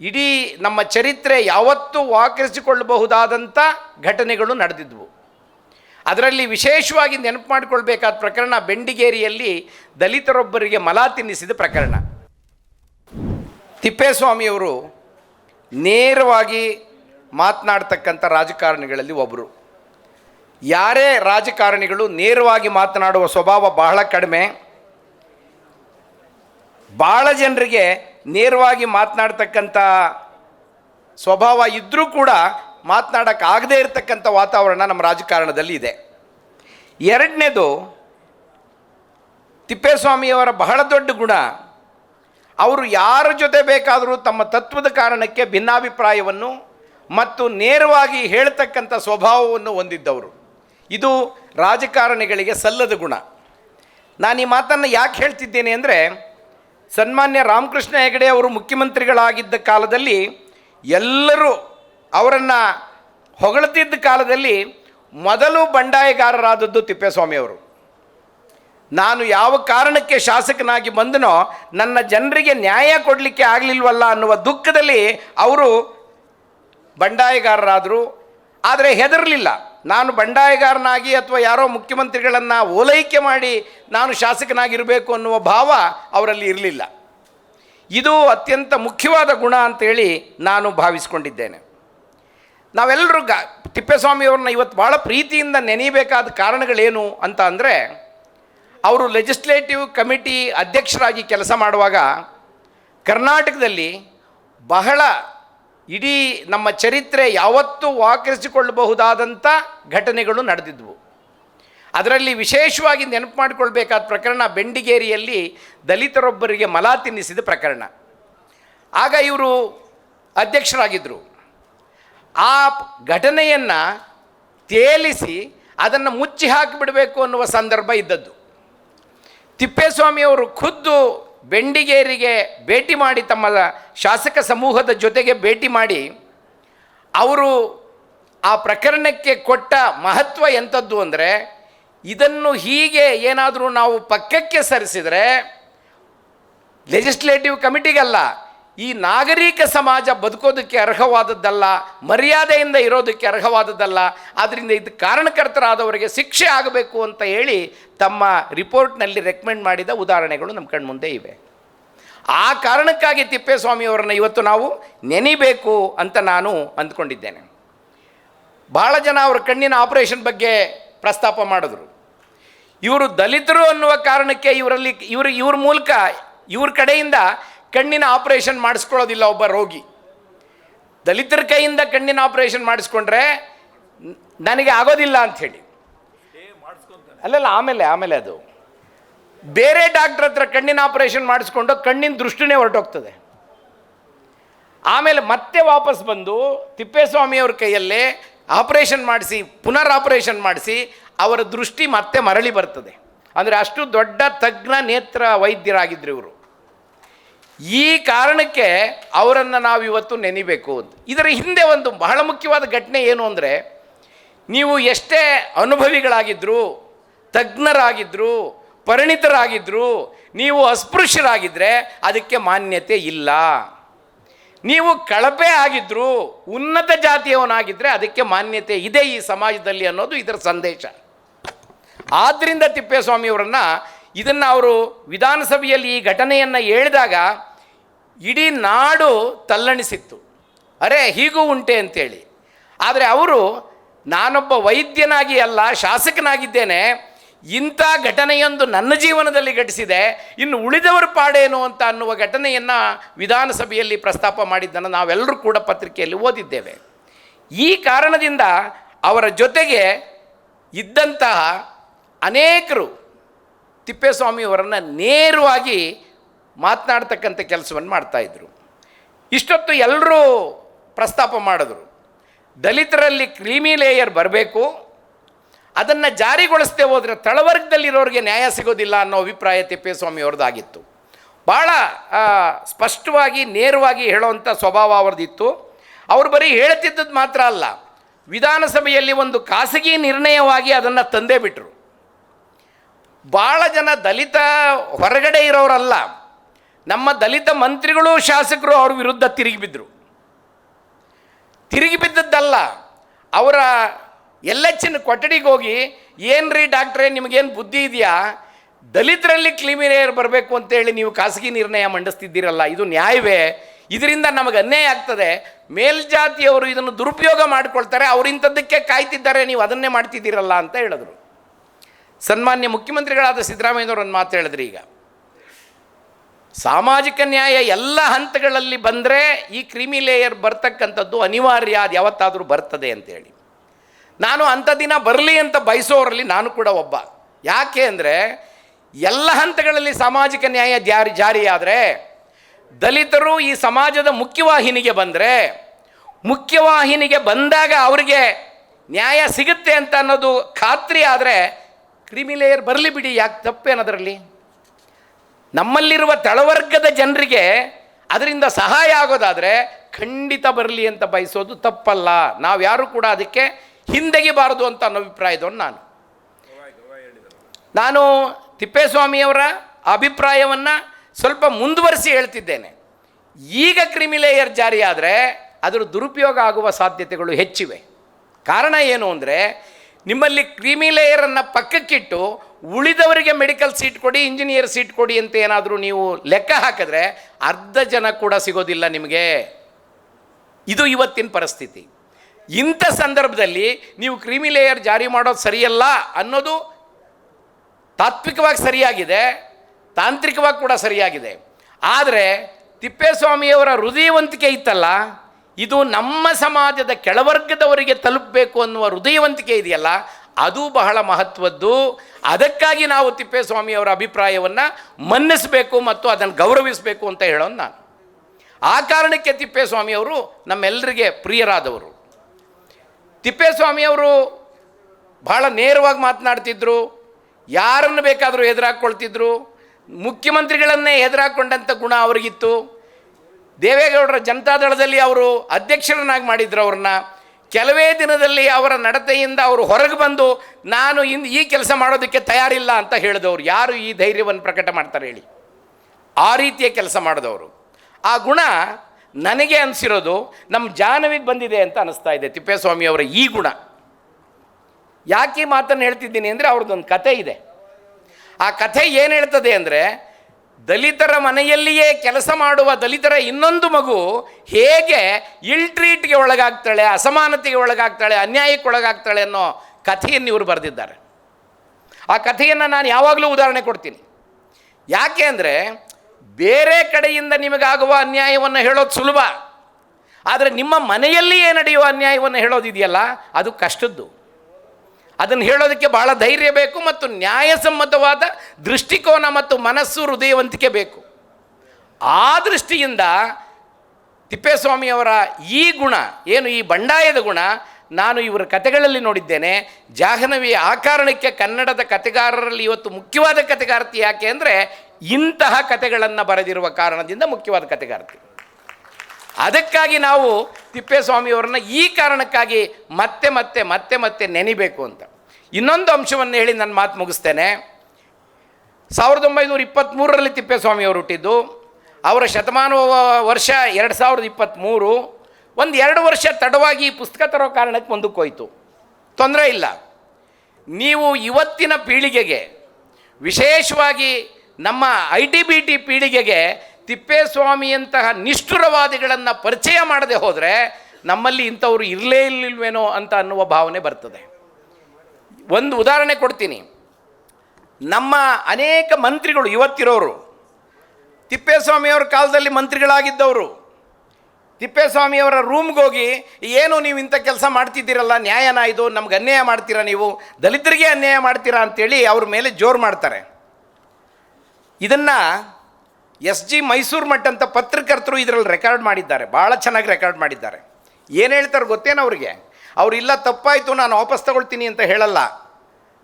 ಇಡೀ ನಮ್ಮ ಚರಿತ್ರೆ ಯಾವತ್ತೂ ವಾಕರಿಸಿಕೊಳ್ಳಬಹುದಾದಂಥ ಘಟನೆಗಳು ನಡೆದಿದ್ವು. ಅದರಲ್ಲಿ ವಿಶೇಷವಾಗಿ ನೆನಪು ಮಾಡಿಕೊಳ್ಬೇಕಾದ ಪ್ರಕರಣ ಬೆಂಡಿಗೇರಿಯಲ್ಲಿ ದಲಿತರೊಬ್ಬರಿಗೆ ಮಲ ತಿನ್ನಿಸಿದ ಪ್ರಕರಣ. ತಿಪ್ಪೇಸ್ವಾಮಿಯವರು ನೇರವಾಗಿ ಮಾತನಾಡ್ತಕ್ಕಂಥ ರಾಜಕಾರಣಿಗಳಲ್ಲಿ ಒಬ್ಬರು ಯಾರೇ ರಾಜಕಾರಣಿಗಳು ನೇರವಾಗಿ ಮಾತನಾಡುವ ಸ್ವಭಾವ ಬಹಳ ಕಡಿಮೆ. ಭಾಳ ಜನರಿಗೆ ನೇರವಾಗಿ ಮಾತನಾಡ್ತಕ್ಕಂಥ ಸ್ವಭಾವ ಇದ್ದರೂ ಕೂಡ ಮಾತನಾಡೋಕ್ಕಾಗದೇ ಇರತಕ್ಕಂಥ ವಾತಾವರಣ ನಮ್ಮ ರಾಜಕಾರಣದಲ್ಲಿ ಇದೆ. ಎರಡನೇದು ತಿಪ್ಪೇಸ್ವಾಮಿಯವರ ಬಹಳ ದೊಡ್ಡ ಗುಣ, ಅವರು ಯಾರ ಜೊತೆ ಬೇಕಾದರೂ ತಮ್ಮ ತತ್ವದ ಕಾರಣಕ್ಕೆ ಭಿನ್ನಾಭಿಪ್ರಾಯವನ್ನು ಮತ್ತು ನೇರವಾಗಿ ಹೇಳ್ತಕ್ಕಂಥ ಸ್ವಭಾವವನ್ನು ಹೊಂದಿದ್ದವರು. ಇದು ರಾಜಕಾರಣಿಗಳಿಗೆ ಸಲ್ಲದ ಗುಣ. ನಾನು ಈ ಮಾತನ್ನು ಯಾಕೆ ಹೇಳ್ತಿದ್ದೇನೆ ಅಂದರೆ ಸನ್ಮಾನ್ಯ ರಾಮಕೃಷ್ಣ ಹೆಗಡೆ ಅವರು ಮುಖ್ಯಮಂತ್ರಿಗಳಾಗಿದ್ದ ಕಾಲದಲ್ಲಿ ಎಲ್ಲರೂ ಅವರನ್ನು ಹೊಗಳ್ತಿದ್ದ ಕಾಲದಲ್ಲಿ ಮೊದಲು ಬಂಡಾಯಗಾರರಾದದ್ದು ತಿಪ್ಪೇಸ್ವಾಮಿಯವರು ನಾನು ಯಾವ ಕಾರಣಕ್ಕೆ ಶಾಸಕನಾಗಿ ಬಂದನೋ ನನ್ನ ಜನರಿಗೆ ನ್ಯಾಯ ಕೊಡಲಿಕ್ಕೆ ಆಗಲಿಲ್ವಲ್ಲ ಅನ್ನುವ ದುಃಖದಲ್ಲಿ ಅವರು ಬಂಡಾಯಗಾರರಾದರು ಆದರೆ ಹೆದರಲಿಲ್ಲ. ನಾನು ಬಂಡಾಯಗಾರನಾಗಿ ಅಥವಾ ಯಾರೋ ಮುಖ್ಯಮಂತ್ರಿಗಳನ್ನು ಓಲೈಕೆ ಮಾಡಿ ನಾನು ಶಾಸಕನಾಗಿರಬೇಕು ಅನ್ನುವ ಭಾವ ಅವರಲ್ಲಿ ಇರಲಿಲ್ಲ. ಇದು ಅತ್ಯಂತ ಮುಖ್ಯವಾದ ಗುಣ ಅಂತೇಳಿ ನಾನು ಭಾವಿಸ್ಕೊಂಡಿದ್ದೇನೆ. ನಾವೆಲ್ಲರೂ ಗ ತಿಪ್ಪೇಸ್ವಾಮಿಯವ್ರನ್ನ ಇವತ್ತು ಭಾಳ ಪ್ರೀತಿಯಿಂದ ನೆನೆಯಬೇಕಾದ ಕಾರಣಗಳೇನು ಅಂತ ಅಂದರೆ, ಅವರು ಲೆಜಿಸ್ಲೇಟಿವ್ ಕಮಿಟಿ ಅಧ್ಯಕ್ಷರಾಗಿ ಕೆಲಸ ಮಾಡುವಾಗ ಕರ್ನಾಟಕದಲ್ಲಿ ಬಹಳ ಇಡೀ ನಮ್ಮ ಚರಿತ್ರೆ ಯಾವತ್ತೂ ವಾಕರಿಸಿಕೊಳ್ಳಬಹುದಾದಂಥ ಘಟನೆಗಳು ನಡೆದಿದ್ವು. ಅದರಲ್ಲಿ ವಿಶೇಷವಾಗಿ ನೆನಪು ಮಾಡಿಕೊಳ್ಬೇಕಾದ ಪ್ರಕರಣ ಬೆಂಡಿಗೇರಿಯಲ್ಲಿ ದಲಿತರೊಬ್ಬರಿಗೆ ಮಲ ತಿನ್ನಿಸಿದ ಪ್ರಕರಣ. ಆಗ ಇವರು ಅಧ್ಯಕ್ಷರಾಗಿದ್ದರು ಆ ಘಟನೆಯನ್ನು ತೇಲಿಸಿ ಅದನ್ನು ಮುಚ್ಚಿ ಹಾಕಿಬಿಡಬೇಕು ಅನ್ನುವ ಸಂದರ್ಭ ಇದ್ದದ್ದು. ತಿಪ್ಪೇಸ್ವಾಮಿಯವರು ಖುದ್ದು ಬೆಂಡಿಗೇರಿಗೆ ಭೇಟಿ ಮಾಡಿ ತಮ್ಮ ಶಾಸಕ ಸಮೂಹದ ಜೊತೆಗೆ ಭೇಟಿ ಮಾಡಿ ಅವರು ಆ ಪ್ರಕರಣಕ್ಕೆ ಕೊಟ್ಟ ಮಹತ್ವ ಎಂಥದ್ದು ಅಂದರೆ ಇದನ್ನು ಹೀಗೆ ಏನಾದರೂ ನಾವು ಪಕ್ಕಕ್ಕೆ ಸರಿಸಿದರೆ ಲೆಜಿಸ್ಲೇಟಿವ್ ಕಮಿಟಿಗಲ್ಲ ಈ ನಾಗರಿಕ ಸಮಾಜ ಬದುಕೋದಕ್ಕೆ ಅರ್ಹವಾದದ್ದಲ್ಲ, ಮರ್ಯಾದೆಯಿಂದ ಇರೋದಕ್ಕೆ ಅರ್ಹವಾದದ್ದಲ್ಲ ಆದ್ದರಿಂದ ಇದು ಕಾರಣಕರ್ತರಾದವರಿಗೆ ಶಿಕ್ಷೆ ಆಗಬೇಕು ಅಂತ ಹೇಳಿ ತಮ್ಮ ರಿಪೋರ್ಟ್ನಲ್ಲಿ ರೆಕಮೆಂಡ್ ಮಾಡಿದ ಉದಾಹರಣೆಗಳು ನಮ್ಮ ಕಣ್ಮುಂದೆ ಇವೆ. ಆ ಕಾರಣಕ್ಕಾಗಿ ತಿಪ್ಪೇಸ್ವಾಮಿಯವರನ್ನು ಇವತ್ತು ನಾವು ನೆನಿಬೇಕು ಅಂತ ನಾನು ಅಂದ್ಕೊಂಡಿದ್ದೇನೆ. ಭಾಳ ಜನ ಅವರ ಕಣ್ಣಿನ ಆಪರೇಷನ್ ಬಗ್ಗೆ ಪ್ರಸ್ತಾಪ ಮಾಡಿದ್ರು. ಇವರು ದಲಿತರು ಅನ್ನುವ ಕಾರಣಕ್ಕೆ ಇವರಲ್ಲಿ ಇವರು, ಇವ್ರ ಮೂಲಕ ಇವ್ರ ಕಡೆಯಿಂದ ಕಣ್ಣಿನ ಆಪರೇಷನ್ ಮಾಡಿಸ್ಕೊಳ್ಳೋದಿಲ್ಲ ಒಬ್ಬ ರೋಗಿ. ದಲಿತರ ಕೈಯಿಂದ ಕಣ್ಣಿನ ಆಪರೇಷನ್ ಮಾಡಿಸ್ಕೊಂಡ್ರೆ ನನಗೆ ಆಗೋದಿಲ್ಲ ಅಂಥೇಳಿ. ಅಲ್ಲಲ್ಲ, ಆಮೇಲೆ ಆಮೇಲೆ ಅದು. ಬೇರೆ ಡಾಕ್ಟ್ರ್ ಹತ್ರ ಕಣ್ಣಿನ ಆಪರೇಷನ್ ಮಾಡಿಸ್ಕೊಂಡು ಕಣ್ಣಿನ ದೃಷ್ಟಿನೇ ಹೊರಟೋಗ್ತದೆ. ಆಮೇಲೆ ಮತ್ತೆ ವಾಪಸ್ ಬಂದು ತಿಪ್ಪೇಸ್ವಾಮಿಯವ್ರ ಕೈಯಲ್ಲೇ ಆಪರೇಷನ್ ಮಾಡಿಸಿ, ಪುನರ್ ಆಪರೇಷನ್ ಮಾಡಿಸಿ ಅವರ ದೃಷ್ಟಿ ಮತ್ತೆ ಮರಳಿ ಬರ್ತದೆ. ಅಂದರೆ ಅಷ್ಟು ದೊಡ್ಡ ತಜ್ಞ ನೇತ್ರ ವೈದ್ಯರಾಗಿದ್ದರು ಇವರು. ಈ ಕಾರಣಕ್ಕೆ ಅವರನ್ನು ನಾವು ಇವತ್ತು ನೆನಿಬೇಕು ಅಂತ. ಇದರ ಹಿಂದೆ ಒಂದು ಬಹಳ ಮುಖ್ಯವಾದ ಘಟನೆ ಏನು ಅಂದರೆ, ನೀವು ಎಷ್ಟೇ ಅನುಭವಿಗಳಾಗಿದ್ದರು ತಜ್ಞರಾಗಿದ್ದರು ಪರಿಣಿತರಾಗಿದ್ದರು ನೀವು ಅಸ್ಪೃಶ್ಯರಾಗಿದ್ದರೆ ಅದಕ್ಕೆ ಮಾನ್ಯತೆ ಇಲ್ಲ. ನೀವು ಕಳಪೆ ಆಗಿದ್ದರು ಉನ್ನತ ಜಾತಿಯವನಾಗಿದ್ದರೆ ಅದಕ್ಕೆ ಮಾನ್ಯತೆ ಇದೆ ಈ ಸಮಾಜದಲ್ಲಿ ಅನ್ನೋದು ಇದರ ಸಂದೇಶ. ಆದ್ದರಿಂದ ತಿಪ್ಪೇಸ್ವಾಮಿಯವರನ್ನು ಇದನ್ನು ಅವರು ವಿಧಾನಸಭೆಯಲ್ಲಿ ಈ ಘಟನೆಯನ್ನು ಹೇಳಿದಾಗ ಇಡೀ ನಾಡು ತಲ್ಲಣಿಸಿತ್ತು. ಅರೆ, ಹೀಗೂ ಉಂಟೆ ಅಂತೇಳಿ. ಆದರೆ ಅವರು, ನಾನೊಬ್ಬ ವೈದ್ಯನಾಗಿ ಅಲ್ಲ, ಶಾಸಕನಾಗಿದ್ದೇನೆ, ಇಂಥ ಘಟನೆಯೊಂದು ನನ್ನ ಜೀವನದಲ್ಲಿ ಘಟಿಸಿದೆ, ಇನ್ನು ಉಳಿದವರ ಪಾಡೇನು ಅಂತ ಅನ್ನುವ ಘಟನೆಯನ್ನು ವಿಧಾನಸಭೆಯಲ್ಲಿ ಪ್ರಸ್ತಾಪ ಮಾಡಿದ್ದನ್ನು ನಾವೆಲ್ಲರೂ ಕೂಡ ಪತ್ರಿಕೆಯಲ್ಲಿ ಓದಿದ್ದೇವೆ. ಈ ಕಾರಣದಿಂದ ಅವರ ಜೊತೆಗೆ ಇದ್ದಂತಹ ಅನೇಕರು ತಿಪ್ಪೇಸ್ವಾಮಿಯವರನ್ನು ನೇರವಾಗಿ ಮಾತನಾಡ್ತಕ್ಕಂಥ ಕೆಲಸವನ್ನು ಮಾಡ್ತಾಯಿದ್ರು ಇಷ್ಟೊತ್ತು ಎಲ್ಲರೂ ಪ್ರಸ್ತಾಪ ಮಾಡಿದ್ರು. ದಲಿತರಲ್ಲಿ ಕ್ರೀಮಿ ಲೇಯರ್ ಬರಬೇಕು, ಅದನ್ನು ಜಾರಿಗೊಳಿಸದೆ ಹೋದರೆ ತಳವರ್ಗದಲ್ಲಿರೋರಿಗೆ ನ್ಯಾಯ ಸಿಗೋದಿಲ್ಲ ಅನ್ನೋ ಅಭಿಪ್ರಾಯ ತಿಪ್ಪೇಸ್ವಾಮಿಯವ್ರದ್ದಾಗಿತ್ತು ಭಾಳ ಸ್ಪಷ್ಟವಾಗಿ, ನೇರವಾಗಿ ಹೇಳೋವಂಥ ಸ್ವಭಾವ ಅವ್ರದ್ದಿತ್ತು. ಅವ್ರು ಬರೀ ಹೇಳ್ತಿದ್ದದ್ದು ಮಾತ್ರ ಅಲ್ಲ, ವಿಧಾನಸಭೆಯಲ್ಲಿ ಒಂದು ಖಾಸಗಿ ನಿರ್ಣಯವಾಗಿ ಅದನ್ನು ತಂದೇ ಬಿಟ್ಟರು ಭಾಳ ಜನ ದಲಿತ ಹೊರಗಡೆ ಇರೋರಲ್ಲ ನಮ್ಮ ದಲಿತ ಮಂತ್ರಿಗಳು, ಶಾಸಕರು ಅವ್ರ ವಿರುದ್ಧ ತಿರುಗಿ ಬಿದ್ದರು ತಿರುಗಿ ಬಿದ್ದದ್ದಲ್ಲ, ಅವರ ಎಲ್ಲೆಚ್ಚಿನ ಕೊಠಡಿಗೆ ಹೋಗಿ, ಏನ್ರಿ ಡಾಕ್ಟ್ರೇ, ನಿಮಗೇನು ಬುದ್ಧಿ ಇದೆಯಾ? ದಲಿತರಲ್ಲಿ ಕ್ಲಿಮಿನೇಯರ್ ಬರಬೇಕು ಅಂತೇಳಿ ನೀವು ಖಾಸಗಿ ನಿರ್ಣಯ ಮಂಡಿಸ್ತಿದ್ದೀರಲ್ಲ, ಇದು ನ್ಯಾಯವೇ? ಇದರಿಂದ ನಮಗೆ ಅನ್ಯಾಯ ಆಗ್ತದೆ. ಮೇಲ್ಜಾತಿಯವರು ಇದನ್ನು ದುರುಪಯೋಗ ಮಾಡ್ಕೊಳ್ತಾರೆ, ಅವರಿಂಥದ್ದಕ್ಕೆ ಕಾಯ್ತಿದ್ದಾರೆ, ನೀವು ಅದನ್ನೇ ಮಾಡ್ತಿದ್ದೀರಲ್ಲ, ಅಂತ ಹೇಳಿದ್ರು. ಸನ್ಮಾನ್ಯ ಮುಖ್ಯಮಂತ್ರಿಗಳಾದ ಸಿದ್ದರಾಮಯ್ಯನವರು ಒಂದು ಮಾತು ಹೇಳಿದ್ರಿ ಈಗ. ಸಾಮಾಜಿಕ ನ್ಯಾಯ ಎಲ್ಲ ಹಂತಗಳಲ್ಲಿ ಬಂದರೆ ಈ ಕ್ರಿಮಿ ಲೇಯರ್ ಬರ್ತಕ್ಕಂಥದ್ದು ಅನಿವಾರ್ಯ, ಅದು ಯಾವತ್ತಾದರೂ ಬರ್ತದೆ ಅಂತೇಳಿ. ನಾನು ಅಂಥ ದಿನ ಬರಲಿ ಅಂತ ಬಯಸೋರಲ್ಲಿ ನಾನು ಕೂಡ ಒಬ್ಬ. ಯಾಕೆ ಅಂದರೆ ಎಲ್ಲ ಹಂತಗಳಲ್ಲಿ ಸಾಮಾಜಿಕ ನ್ಯಾಯ ಜಾರಿ, ಜಾರಿಯಾದರೆ ದಲಿತರು ಈ ಸಮಾಜದ ಮುಖ್ಯವಾಹಿನಿಗೆ ಬಂದರೆ, ಮುಖ್ಯವಾಹಿನಿಗೆ ಬಂದಾಗ ಅವರಿಗೆ ನ್ಯಾಯ ಸಿಗುತ್ತೆ ಅಂತ ಅನ್ನೋದು ಖಾತ್ರಿ ಆದರೆ ಕ್ರಿಮಿ ಲೇಯರ್ ಬರಲಿ ಬಿಡಿ, ಯಾಕೆ ತಪ್ಪೇನದರಲ್ಲಿ? ನಮ್ಮಲ್ಲಿರುವ ತಳವರ್ಗದ ಜನರಿಗೆ ಅದರಿಂದ ಸಹಾಯ ಆಗೋದಾದರೆ ಖಂಡಿತ ಬರಲಿ ಅಂತ ಬಯಸೋದು ತಪ್ಪಲ್ಲ. ನಾವು ಯಾರು ಕೂಡ ಅದಕ್ಕೆ ಹಿಂದೆಗಿಬಾರದು ಅಂತ ಅನ್ನೋ ಅಭಿಪ್ರಾಯದವನು ನಾನು. ನಾನು ತಿಪ್ಪೇಸ್ವಾಮಿಯವರ ಅಭಿಪ್ರಾಯವನ್ನು ಸ್ವಲ್ಪ ಮುಂದುವರಿಸಿ ಹೇಳ್ತಿದ್ದೇನೆ. ಈಗ ಕ್ರಿಮಿಲೇಯರ್ ಜಾರಿಯಾದರೆ ಅದರ ದುರುಪಯೋಗ ಆಗುವ ಸಾಧ್ಯತೆಗಳು ಹೆಚ್ಚಿವೆ. ಕಾರಣ ಏನು ಅಂದರೆ ನಿಮ್ಮಲ್ಲಿ ಕ್ರಿಮಿ ಲೇಯರನ್ನು ಪಕ್ಕಕ್ಕಿಟ್ಟು ಉಳಿದವರಿಗೆ ಮೆಡಿಕಲ್ ಸೀಟ್ ಕೊಡಿ ಇಂಜಿನಿಯರ್ ಸೀಟ್ ಕೊಡಿ ಅಂತ ಏನಾದರೂ ನೀವು ಲೆಕ್ಕ ಹಾಕಿದ್ರೆ ಅರ್ಧ ಜನ ಕೂಡ ಸಿಗೋದಿಲ್ಲ ನಿಮಗೆ. ಇದು ಇವತ್ತಿನ ಪರಿಸ್ಥಿತಿ. ಇಂಥ ಸಂದರ್ಭದಲ್ಲಿ ನೀವು ಕ್ರಿಮಿ ಲೇಯರ್ ಜಾರಿ ಮಾಡೋದು ಸರಿಯಲ್ಲ ಅನ್ನೋದು ತಾತ್ವಿಕವಾಗಿ ಸರಿಯಾಗಿದೆ, ತಾಂತ್ರಿಕವಾಗಿ ಕೂಡ ಸರಿಯಾಗಿದೆ. ಆದರೆ ತಿಪ್ಪೇಸ್ವಾಮಿಯವರ ಹೃದಯವಂತಿಕೆ ಇತ್ತಲ್ಲ, ಇದು ನಮ್ಮ ಸಮಾಜದ ಕೆಳವರ್ಗದವರಿಗೆ ತಲುಪಬೇಕು ಅನ್ನುವ ಹೃದಯವಂತಿಕೆ ಇದೆಯಲ್ಲ ಅದು ಬಹಳ ಮಹತ್ವದ್ದು. ಅದಕ್ಕಾಗಿ ನಾವು ತಿಪ್ಪೇಸ್ವಾಮಿಯವರ ಅಭಿಪ್ರಾಯವನ್ನು ಮನ್ನಿಸಬೇಕು ಮತ್ತು ಅದನ್ನು ಗೌರವಿಸಬೇಕು ಅಂತ ಹೇಳೋನು ನಾನು. ಆ ಕಾರಣಕ್ಕೆ ತಿಪ್ಪೇಸ್ವಾಮಿಯವರು ನಮ್ಮೆಲ್ಲರಿಗೆ ಪ್ರಿಯರಾದವರು. ತಿಪ್ಪೇಸ್ವಾಮಿಯವರು ಬಹಳ ನೇರವಾಗಿ ಮಾತನಾಡ್ತಿದ್ರು, ಯಾರನ್ನು ಬೇಕಾದರೂ ಎದುರಾಕೊಳ್ತಿದ್ರು, ಮುಖ್ಯಮಂತ್ರಿಗಳನ್ನೇ ಎದುರಾಕೊಂಡಂಥ ಗುಣ ಅವರಿಗಿತ್ತು. ದೇವೇಗೌಡರ ಜನತಾದಳದಲ್ಲಿ ಅವರು ಅಧ್ಯಕ್ಷರನ್ನಾಗಿ ಮಾಡಿದ್ರು ಅವ್ರನ್ನ. ಕೆಲವೇ ದಿನದಲ್ಲಿ ಅವರ ನಡತೆಯಿಂದ ಅವರು ಹೊರಗೆ ಬಂದು, ನಾನು ಇಂದು ಈ ಕೆಲಸ ಮಾಡೋದಕ್ಕೆ ತಯಾರಿಲ್ಲ ಅಂತ ಹೇಳಿದವರು. ಯಾರು ಈ ಧೈರ್ಯವನ್ನು ಪ್ರಕಟ ಮಾಡ್ತಾರೆ ಹೇಳಿ. ಆ ರೀತಿಯ ಕೆಲಸ ಮಾಡಿದವರು. ಆ ಗುಣ ನನಗೆ ಅನಿಸಿರೋದು ನಮ್ಮ ಜಾನವಿಗೆ ಬಂದಿದೆ ಅಂತ ಅನಿಸ್ತಾ ಇದೆ ತಿಪ್ಪೇಸ್ವಾಮಿಯವರ ಈ ಗುಣ. ಯಾಕೆ ಮಾತನ್ನು ಹೇಳ್ತಿದ್ದೀನಿ ಅಂದರೆ ಅವ್ರದ್ದೊಂದು ಕಥೆ ಇದೆ. ಆ ಕಥೆ ಏನು ಹೇಳ್ತದೆ ಅಂದರೆ ದಲಿತರ ಮನೆಯಲ್ಲಿಯೇ ಕೆಲಸ ಮಾಡುವ ದಲಿತರ ಇನ್ನೊಂದು ಮಗು ಹೇಗೆ ಇಲ್ಟ್ರೀಟ್ಗೆ ಒಳಗಾಗ್ತಾಳೆ, ಅಸಮಾನತೆಗೆ ಒಳಗಾಗ್ತಾಳೆ, ಅನ್ಯಾಯಕ್ಕೆ ಒಳಗಾಗ್ತಾಳೆ ಅನ್ನೋ ಕಥೆಯನ್ನು ಇವರು ಬರೆದಿದ್ದಾರೆ. ಆ ಕಥೆಯನ್ನು ನಾನು ಯಾವಾಗಲೂ ಉದಾಹರಣೆ ಕೊಡ್ತೀನಿ. ಯಾಕೆ ಅಂದರೆ ಬೇರೆ ಕಡೆಯಿಂದ ನಿಮಗಾಗುವ ಅನ್ಯಾಯವನ್ನು ಹೇಳೋದು ಸುಲಭ. ಆದರೆ ನಿಮ್ಮ ಮನೆಯಲ್ಲಿಯೇ ನಡೆಯುವ ಅನ್ಯಾಯವನ್ನು ಹೇಳೋದಿದೆಯಲ್ಲ, ಅದು ಕಷ್ಟದ್ದು. ಅದನ್ನು ಹೇಳೋದಕ್ಕೆ ಬಹಳ ಧೈರ್ಯ ಬೇಕು ಮತ್ತು ನ್ಯಾಯಸಮ್ಮತವಾದ ದೃಷ್ಟಿಕೋನ ಮತ್ತು ಮನಸ್ಸು ಹೃದಯವಂತಿಕೆ ಬೇಕು. ಆ ದೃಷ್ಟಿಯಿಂದ ತಿಪ್ಪೇಸ್ವಾಮಿಯವರ ಈ ಗುಣ, ಏನು ಈ ಬಂಡಾಯದ ಗುಣ, ನಾನು ಇವರ ಕತೆಗಳಲ್ಲಿ ನೋಡಿದ್ದೇನೆ. ಜಾಹ್ನವಿ ಆ ಕಾರಣಕ್ಕೆ ಕನ್ನಡದ ಕತೆಗಾರರಲ್ಲಿ ಇವತ್ತು ಮುಖ್ಯವಾದ ಕತೆಗಾರ್ತಿ ಯಾಕೆ ಅಂದರೆ ಇಂತಹ ಕತೆಗಳನ್ನು ಬರೆದಿರುವ ಕಾರಣದಿಂದ ಮುಖ್ಯವಾದ ಕತೆಗಾರ್ತಿ. ಅದಕ್ಕಾಗಿ ನಾವು ತಿಪ್ಪೇಸ್ವಾಮಿಯವರನ್ನ ಈ ಕಾರಣಕ್ಕಾಗಿ ಮತ್ತೆ ಮತ್ತೆ ಮತ್ತೆ ಮತ್ತೆ ನೆನಿಬೇಕು ಅಂತ. ಇನ್ನೊಂದು ಅಂಶವನ್ನು ಹೇಳಿ ನನ್ನ ಮಾತು ಮುಗಿಸ್ತೇನೆ. ಸಾವಿರದ ಒಂಬೈನೂರ ಇಪ್ಪತ್ತ್ಮೂರರಲ್ಲಿ ತಿಪ್ಪೇಸ್ವಾಮಿಯವರು ಹುಟ್ಟಿದ್ದು, ಅವರ ಶತಮಾನ ವರ್ಷ ಎರಡು ಸಾವಿರದ ಇಪ್ಪತ್ತ್ಮೂರು ಒಂದು ಎರಡು ವರ್ಷ ತಡವಾಗಿ ಈ ಪುಸ್ತಕ ತರೋ ಕಾರಣಕ್ಕೆ ಮುಂದಕ್ಕೆ ತೊಂದರೆ ಇಲ್ಲ. ನೀವು ಇವತ್ತಿನ ಪೀಳಿಗೆಗೆ, ವಿಶೇಷವಾಗಿ ನಮ್ಮ ಐ ಟಿ ಬಿ ಟಿ ಪೀಳಿಗೆಗೆ ತಿಪ್ಪೇಸ್ವಾಮಿಯಂತಹ ನಿಷ್ಠುರವಾದಿಗಳನ್ನು ಪರಿಚಯ ಮಾಡದೆ ಹೋದರೆ ನಮ್ಮಲ್ಲಿ ಇಂಥವ್ರು ಇರಲೇ ಇರಲಿಲ್ವೇನೋ ಅಂತ ಅನ್ನುವ ಭಾವನೆ ಬರ್ತದೆ. ಒಂದು ಉದಾಹರಣೆ ಕೊಡ್ತೀನಿ. ನಮ್ಮ ಅನೇಕ ಮಂತ್ರಿಗಳು ಇವತ್ತಿರೋರು ತಿಪ್ಪೇಸ್ವಾಮಿಯವರ ಕಾಲದಲ್ಲಿ ಮಂತ್ರಿಗಳಾಗಿದ್ದವರು ತಿಪ್ಪೇಸ್ವಾಮಿಯವರ ರೂಮ್ಗೆ ಹೋಗಿ, ಏನು ನೀವು ಇಂಥ ಕೆಲಸ ಮಾಡ್ತಿದ್ದೀರಲ್ಲ, ನ್ಯಾಯನ ಇದು, ನಮ್ಗೆ ಅನ್ಯಾಯ ಮಾಡ್ತೀರಾ ನೀವು? ದಲಿತರಿಗೆ ಅನ್ಯಾಯ ಮಾಡ್ತೀರಾ? ಅಂತೇಳಿ ಅವ್ರ ಮೇಲೆ ಜೋರು ಮಾಡ್ತಾರೆ. ಇದನ್ನು ಎಸ್ ಜಿ ಮೈಸೂರು ಮಠ ಅಂತ ಪತ್ರಕರ್ತರು ಇದರಲ್ಲಿ ರೆಕಾರ್ಡ್ ಮಾಡಿದ್ದಾರೆ. ಭಾಳ ಚೆನ್ನಾಗಿ ರೆಕಾರ್ಡ್ ಮಾಡಿದ್ದಾರೆ. ಏನು ಹೇಳ್ತಾರೆ ಗೊತ್ತೇನು ಅವ್ರಿಗೆ? ಅವ್ರು, ಇಲ್ಲ, ತಪ್ಪಾಯಿತು, ನಾನು ವಾಪಸ್ ತಗೊಳ್ತೀನಿ ಅಂತ ಹೇಳಲ್ಲ.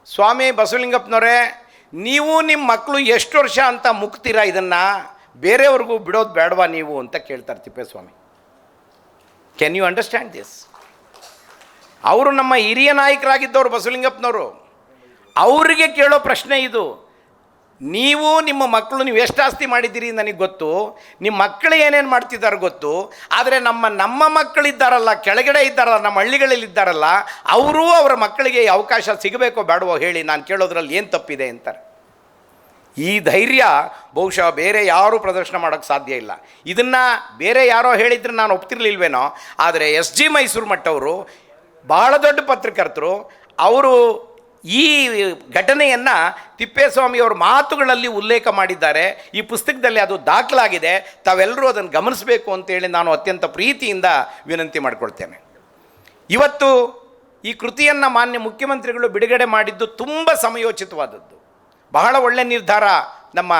ಸ್ವಾಮಿ ಬಸವಲಿಂಗಪ್ಪನವರೇ, ನೀವು ನಿಮ್ಮ ಮಕ್ಕಳು ಎಷ್ಟು ವರ್ಷ ಅಂತ ಮುಕ್ತೀರಾ ಇದನ್ನು? ಬೇರೆಯವ್ರಿಗೂ ಬಿಡೋದು ಬೇಡವಾ ನೀವು? ಅಂತ ಕೇಳ್ತಾರೆ Thippeswamy. Can you understand this ಅವರು ನಮ್ಮ ಹಿರಿಯ ನಾಯಕರಾಗಿದ್ದವರು ಬಸವಲಿಂಗಪ್ಪನವರು. ಅವರಿಗೆ ಕೇಳೋ ಪ್ರಶ್ನೆ ಇದು. ನೀವು ನಿಮ್ಮ ಮಕ್ಕಳು ನೀವು ಎಷ್ಟು ಆಸ್ತಿ ಮಾಡಿದ್ದೀರಿ ನನಗೆ ಗೊತ್ತು. ನಿಮ್ಮ ಮಕ್ಕಳು ಏನೇನು ಮಾಡ್ತಿದ್ದಾರೆ ಗೊತ್ತು. ಆದರೆ ನಮ್ಮ ನಮ್ಮ ಮಕ್ಕಳಿದ್ದಾರಲ್ಲ ಕೆಳಗಡೆ ಇದ್ದಾರಲ್ಲ, ನಮ್ಮ ಹಳ್ಳಿಗಳಲ್ಲಿ ಇದ್ದಾರಲ್ಲ, ಅವರೂ ಅವರ ಮಕ್ಕಳಿಗೆ ಅವಕಾಶ ಸಿಗಬೇಕೋ ಬೇಡವೋ ಹೇಳಿ ನಾನು ಕೇಳೋದ್ರಲ್ಲಿ ಏನು ತಪ್ಪಿದೆ ಅಂತಾರೆ. ಈ ಧೈರ್ಯ ಬಹುಶಃ ಬೇರೆ ಯಾರೂ ಪ್ರದರ್ಶನ ಮಾಡೋಕ್ಕೆ ಸಾಧ್ಯ ಇಲ್ಲ. ಇದನ್ನು ಬೇರೆ ಯಾರೋ ಹೇಳಿದ್ರೆ ನಾನು ಒಪ್ತಿರ್ಲಿಲ್ವೇನೋ, ಆದರೆ ಎಸ್ ಜಿ ಮೈಸೂರು ಮಟ್ಟವರು, ಬಹಳ ದೊಡ್ಡ ಪತ್ರಕರ್ತರು, ಅವರು ಈ ಘಟನೆಯನ್ನು ತಿಪ್ಪೇಸ್ವಾಮಿಯವ್ರ ಮಾತುಗಳಲ್ಲಿ ಉಲ್ಲೇಖ ಮಾಡಿದ್ದಾರೆ. ಈ ಪುಸ್ತಕದಲ್ಲಿ ಅದು ದಾಖಲಾಗಿದೆ. ತಾವೆಲ್ಲರೂ ಅದನ್ನು ಗಮನಿಸಬೇಕು ಅಂತೇಳಿ ನಾನು ಅತ್ಯಂತ ಪ್ರೀತಿಯಿಂದ ವಿನಂತಿ ಮಾಡಿಕೊಳ್ತೇನೆ. ಇವತ್ತು ಈ ಕೃತಿಯನ್ನು ಮಾನ್ಯ ಮುಖ್ಯಮಂತ್ರಿಗಳು ಬಿಡುಗಡೆ ಮಾಡಿದ್ದು ತುಂಬ ಸಮಯೋಚಿತವಾದದ್ದು. ಬಹಳ ಒಳ್ಳೆಯ ನಿರ್ಧಾರ ನಮ್ಮ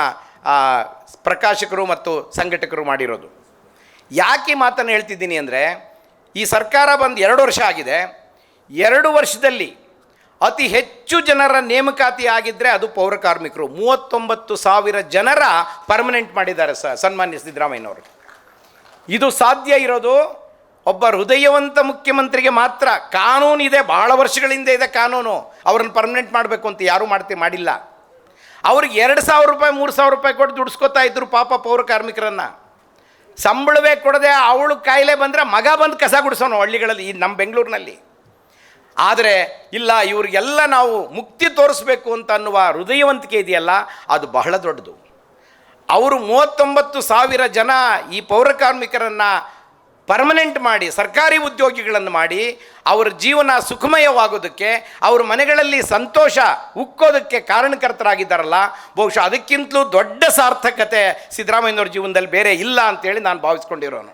ಪ್ರಕಾಶಕರು ಮತ್ತು ಸಂಘಟಕರು ಮಾಡಿರೋದು. ಯಾಕೆ ಮಾತನ್ನು ಹೇಳ್ತಿದ್ದೀನಿ ಅಂದರೆ ಈ ಸರ್ಕಾರ ಬಂದು ಎರಡು ವರ್ಷ ಆಗಿದೆ. ಎರಡು ವರ್ಷದಲ್ಲಿ ಅತಿ ಹೆಚ್ಚು ಜನರ ನೇಮಕಾತಿ ಆಗಿದ್ದರೆ ಅದು ಪೌರ ಕಾರ್ಮಿಕರು. ಮೂವತ್ತೊಂಬತ್ತು ಸಾವಿರ ಜನರ ಪರ್ಮನೆಂಟ್ ಮಾಡಿದ್ದಾರೆ ಸ, ಸನ್ಮಾನ್ಯ ಸಿದ್ದರಾಮಯ್ಯನವರು. ಇದು ಸಾಧ್ಯ ಇರೋದು ಒಬ್ಬ ಹೃದಯವಂತ ಮುಖ್ಯಮಂತ್ರಿಗೆ ಮಾತ್ರ. ಕಾನೂನು ಇದೆ, ಬಹಳ ವರ್ಷಗಳಿಂದ ಇದೆ ಕಾನೂನು. ಅವ್ರನ್ನ ಪರ್ಮನೆಂಟ್ ಮಾಡಬೇಕು ಅಂತ ಯಾರೂ ಮಾಡ್ತಿ ಮಾಡಿಲ್ಲ. ಅವ್ರಿಗೆ ಎರಡು ಸಾವಿರ ರೂಪಾಯಿ, ಮೂರು ಸಾವಿರ ರೂಪಾಯಿ ಕೊಟ್ಟು ದುಡಿಸ್ಕೊತಾ ಇದ್ರು ಪಾಪ ಪೌರ ಕಾರ್ಮಿಕರನ್ನು. ಸಂಬಳವೇ ಕೊಡದೆ ಅವಳು ಕಾಯಿಲೆ ಬಂದರೆ ಮಗ ಬಂದು ಕಸ ಗುಡಿಸೋನು ಹಳ್ಳಿಗಳಲ್ಲಿ, ಈ ನಮ್ಮ ಬೆಂಗಳೂರಿನಲ್ಲಿ. ಆದರೆ ಇಲ್ಲ, ಇವ್ರಿಗೆಲ್ಲ ನಾವು ಮುಕ್ತಿ ತೋರಿಸ್ಬೇಕು ಅಂತ ಅನ್ನುವ ಹೃದಯವಂತಿಕೆ ಇದೆಯಲ್ಲ, ಅದು ಬಹಳ ದೊಡ್ಡದು. ಅವರು ಮೂವತ್ತೊಂಬತ್ತು ಸಾವಿರ ಜನ ಈ ಪೌರ ಕಾರ್ಮಿಕರನ್ನು ಪರ್ಮನೆಂಟ್ ಮಾಡಿ, ಸರ್ಕಾರಿ ಉದ್ಯೋಗಿಗಳನ್ನು ಮಾಡಿ, ಅವರ ಜೀವನ ಸುಖಮಯವಾಗೋದಕ್ಕೆ, ಅವ್ರ ಮನೆಗಳಲ್ಲಿ ಸಂತೋಷ ಉಕ್ಕೋದಕ್ಕೆ ಕಾರಣಕರ್ತರಾಗಿದ್ದಾರಲ್ಲ, ಬಹುಶಃ ಅದಕ್ಕಿಂತಲೂ ದೊಡ್ಡ ಸಾರ್ಥಕತೆ ಸಿದ್ದರಾಮಯ್ಯನವ್ರ ಜೀವನದಲ್ಲಿ ಬೇರೆ ಇಲ್ಲ ಅಂತೇಳಿ ನಾನು ಭಾವಿಸ್ಕೊಂಡಿರೋನು.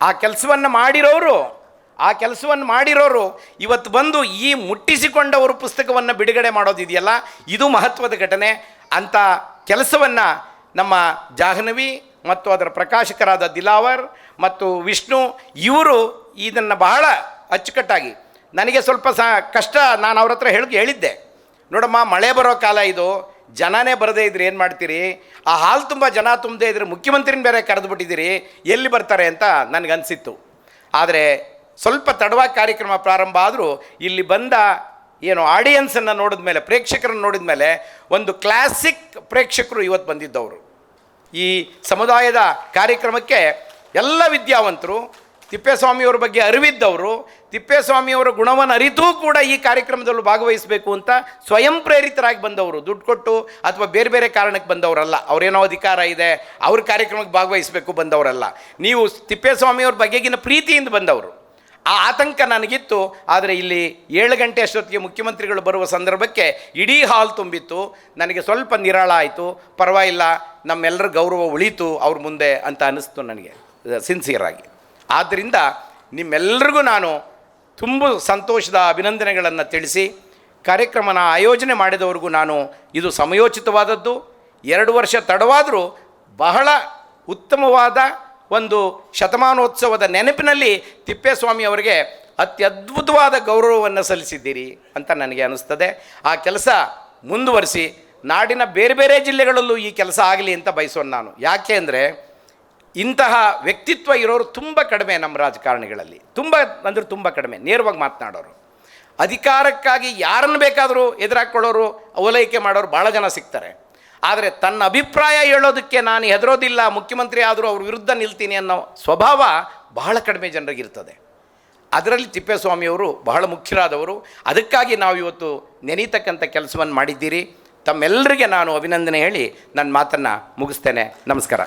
ಆ ಕೆಲಸವನ್ನು ಮಾಡಿರೋರು ಆ ಕೆಲಸವನ್ನು ಮಾಡಿರೋರು ಇವತ್ತು ಬಂದು ಈ ಮುಟ್ಟಿಸಿಕೊಂಡವರು ಪುಸ್ತಕವನ್ನು ಬಿಡುಗಡೆ ಮಾಡೋದಿದೆಯಲ್ಲ ಇದು ಮಹತ್ವದ ಘಟನೆ. ಅಂಥ ಕೆಲಸವನ್ನು ನಮ್ಮ ಜಾಹ್ನವಿ ಮತ್ತು ಅದರ ಪ್ರಕಾಶಕರಾದ ದಿಲಾವರ್ ಮತ್ತು ವಿಷ್ಣು ಇವರು ಇದನ್ನು ಬಹಳ ಅಚ್ಚುಕಟ್ಟಾಗಿ, ನನಗೆ ಸ್ವಲ್ಪ ಸ ಕಷ್ಟ ನಾನು ಅವ್ರ ಹತ್ರ ಹೇಳಿ ಹೇಳಿದ್ದೆ. ನೋಡಮ್ಮ, ಮಳೆ ಬರೋ ಕಾಲ ಇದು, ಜನನೇ ಬರದೇ ಇದ್ರೆ ಏನು ಮಾಡ್ತೀರಿ? ಆ ಹಾಲು ತುಂಬ ಜನ ತುಂಬದೇ ಇದ್ರೆ ಮುಖ್ಯಮಂತ್ರಿನ ಬೇರೆ ಕರೆದು ಬಿಟ್ಟಿದ್ದೀರಿ ಎಲ್ಲಿ ಬರ್ತಾರೆ ಅಂತ ನನಗನ್ಸಿತ್ತು. ಆದರೆ ಸ್ವಲ್ಪ ತಡವಾಗಿ ಕಾರ್ಯಕ್ರಮ ಪ್ರಾರಂಭ ಆದರೂ ಇಲ್ಲಿ ಬಂದ ಏನು ಆಡಿಯನ್ಸನ್ನು ನೋಡಿದ ಮೇಲೆ, ಪ್ರೇಕ್ಷಕರನ್ನು ನೋಡಿದ ಮೇಲೆ ಒಂದು ಕ್ಲಾಸಿಕ್ ಪ್ರೇಕ್ಷಕರು ಇವತ್ತು ಬಂದಿದ್ದವರು. ಈ ಸಮುದಾಯದ ಕಾರ್ಯಕ್ರಮಕ್ಕೆ ಎಲ್ಲ ವಿದ್ಯಾವಂತರು ತಿಪ್ಪೇಸ್ವಾಮಿಯವ್ರ ಬಗ್ಗೆ ಅರಿವಿದ್ದವರು, ತಿಪ್ಪೇಸ್ವಾಮಿಯವರ ಗುಣವನ್ನು ಅರಿತೂ ಕೂಡ ಈ ಕಾರ್ಯಕ್ರಮದಲ್ಲೂ ಭಾಗವಹಿಸಬೇಕು ಅಂತ ಸ್ವಯಂ ಪ್ರೇರಿತರಾಗಿ ಬಂದವರು. ದುಡ್ಡು ಕೊಟ್ಟು ಅಥವಾ ಬೇರೆ ಬೇರೆ ಕಾರಣಕ್ಕೆ ಬಂದವರಲ್ಲ, ಅವರೇನೋ ಅಧಿಕಾರ ಇದೆ, ಅವ್ರ ಕಾರ್ಯಕ್ರಮಕ್ಕೆ ಭಾಗವಹಿಸಬೇಕು ಬಂದವರಲ್ಲ. ನೀವು ತಿಪ್ಪೇಸ್ವಾಮಿಯವ್ರ ಬಗೆಗಿನ ಪ್ರೀತಿಯಿಂದ ಬಂದವರು. ಆ ಆತಂಕ ನನಗಿತ್ತು, ಆದರೆ ಇಲ್ಲಿ ಏಳು ಗಂಟೆ ಅಷ್ಟೊತ್ತಿಗೆ ಮುಖ್ಯಮಂತ್ರಿಗಳು ಬರುವ ಸಂದರ್ಭಕ್ಕೆ ಇಡೀ ಹಾಲ್ ತುಂಬಿತ್ತು. ನನಗೆ ಸ್ವಲ್ಪ ನಿರಾಳ ಆಯಿತು. ಪರವಾಗಿಲ್ಲ, ನಮ್ಮೆಲ್ಲರ ಗೌರವ ಉಳಿತು, ಅವ್ರ ಮುಂದೆ ಅಂತ ಅನ್ನಿಸ್ತು ನನಗೆ ಸಿನ್ಸಿಯರ್ ಆಗಿ. ಆದ್ದರಿಂದ ನಿಮ್ಮೆಲ್ಲರಿಗೂ ನಾನು ತುಂಬ ಸಂತೋಷದ ಅಭಿನಂದನೆಗಳನ್ನು ತಿಳಿಸಿ, ಕಾರ್ಯಕ್ರಮನ ಆಯೋಜನೆ ಮಾಡಿದವ್ರಿಗೂ ನಾನು ಇದು ಸಮಯೋಚಿತವಾದದ್ದು. ಎರಡು ವರ್ಷ ತಡವಾದರೂ ಬಹಳ ಉತ್ತಮವಾದ ಒಂದು ಶತಮಾನೋತ್ಸವದ ನೆನಪಿನಲ್ಲಿ ತಿಪ್ಪೇಸ್ವಾಮಿ ಅವರಿಗೆ ಅತ್ಯದ್ಭುತವಾದ ಗೌರವವನ್ನು ಸಲ್ಲಿಸಿದ್ದೀರಿ ಅಂತ ನನಗೆ ಅನಿಸ್ತದೆ ಆ ಕೆಲಸ ಮುಂದುವರಿಸಿ, ನಾಡಿನ ಬೇರೆ ಬೇರೆ ಜಿಲ್ಲೆಗಳಲ್ಲೂ ಈ ಕೆಲಸ ಆಗಲಿ ಅಂತ ಬಯಸೋನು ನಾನು. ಯಾಕೆ ಅಂದರೆ, ಇಂತಹ ವ್ಯಕ್ತಿತ್ವ ಇರೋರು ತುಂಬ ಕಡಿಮೆ ನಮ್ಮ ರಾಜಕಾರಣಿಗಳಲ್ಲಿ. ತುಂಬ ಅಂದರೆ ತುಂಬ ಕಡಿಮೆ, ನೇರವಾಗಿ ಮಾತನಾಡೋರು. ಅಧಿಕಾರಕ್ಕಾಗಿ ಯಾರನ್ನು ಬೇಕಾದರೂ ಎದುರಾಕೊಳ್ಳೋರು ಓಲೈಕೆ ಮಾಡೋರು ಭಾಳ ಜನ ಸಿಗ್ತಾರೆ. ಆದರೆ ತನ್ನ ಅಭಿಪ್ರಾಯ ಹೇಳೋದಕ್ಕೆ ನಾನು ಹೆದರೋದಿಲ್ಲ, ಮುಖ್ಯಮಂತ್ರಿ ಆದರೂ ಅವ್ರ ವಿರುದ್ಧ ನಿಲ್ತೀನಿ ಅನ್ನೋ ಸ್ವಭಾವ ಬಹಳ ಕಡಿಮೆ ಜನರಿಗಿರ್ತದೆ. ಅದರಲ್ಲಿ ತಿಪ್ಪೇಸ್ವಾಮಿಯವರು ಬಹಳ ಮುಖ್ಯರಾದವರು. ಅದಕ್ಕಾಗಿ ನಾವು ಇವತ್ತು ನೆನೀತಕ್ಕಂಥ ಕೆಲಸವನ್ನು ಮಾಡಿದ್ದೀರಿ. ತಮ್ಮೆಲ್ಲರಿಗೆ ನಾನು ಅಭಿನಂದನೆ ಹೇಳಿ ನನ್ನ ಮಾತನ್ನು ಮುಗಿಸ್ತೇನೆ. ನಮಸ್ಕಾರ.